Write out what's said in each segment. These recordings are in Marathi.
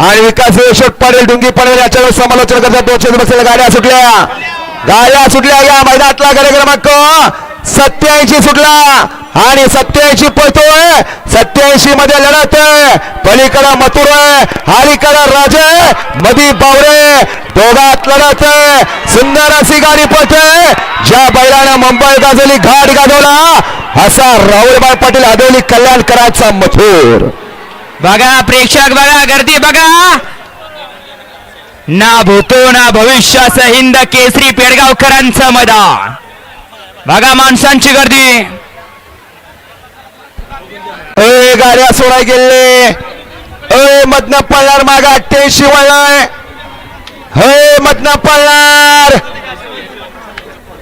आणि विकास अशोक पाटील डुंगी पडेल याच्यावर समालोचन करतात. दोनशे बसलेल्या गाड्या सुटल्या. गाड्या सुटल्या या मैदानातला गाडी क्रमांक सत्याऐंशी सुटला. आणि सत्याऐंशी पळतोय सत्याऐंशी मध्ये लढत आहे. पलीकडा मथुर आहे. अलीकडा राजे मधी बावरे. दोघात लढत आहे. सुंदर अशी गाडी पळते. ज्या बैलानं मुंबई गाजवली घाट गाजवला असा राहुलबाई पाटील आदवली कल्याणकरांचा मथुर. बघा प्रेक्षक बघा गर्दी बघा. ना भूतो ना भविष्याचं हिंद केसरी पेडगावकरांचं मैदान. बघा माणसांची गर्दी. ए गाड्या सोडाय गेले. ए मधनं पळणार माग अठ्ठ्याऐंशी वळलाय हे मधनं पळणार.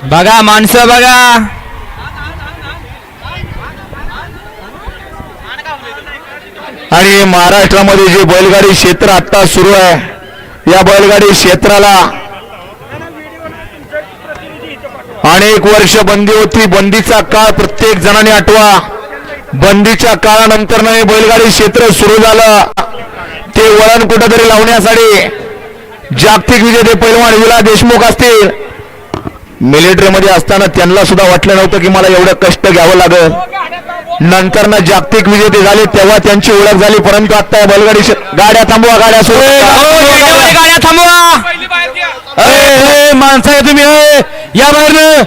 बघा माणसं बघा. आणि महाराष्ट्रामध्ये जे बैलगाडी क्षेत्र आता सुरू आहे या बैलगाडी क्षेत्राला अनेक वर्ष बंदी होती. बंदीचा काळ प्रत्येक जणाने आठवा. बंदीच्या काळानंतर हे बैलगाडी क्षेत्र सुरू झालं. ते वळण कुठेतरी लावण्यासाठी जागतिक विजेते पैलवान विला देशमुख असतील. मिलिटरीमध्ये असताना त्यांना सुद्धा वाटलं नव्हतं की मला एवढं कष्ट घ्यावं लागेल. नंतर ना जागतिक विजेते झाले तेव्हा त्यांची ओळख झाली परंतु आता बैलगाडी गाड्या थांबवा गाड्या सुरू गाड्या थांबवा. माणसं आहे तुम्ही या बाहेर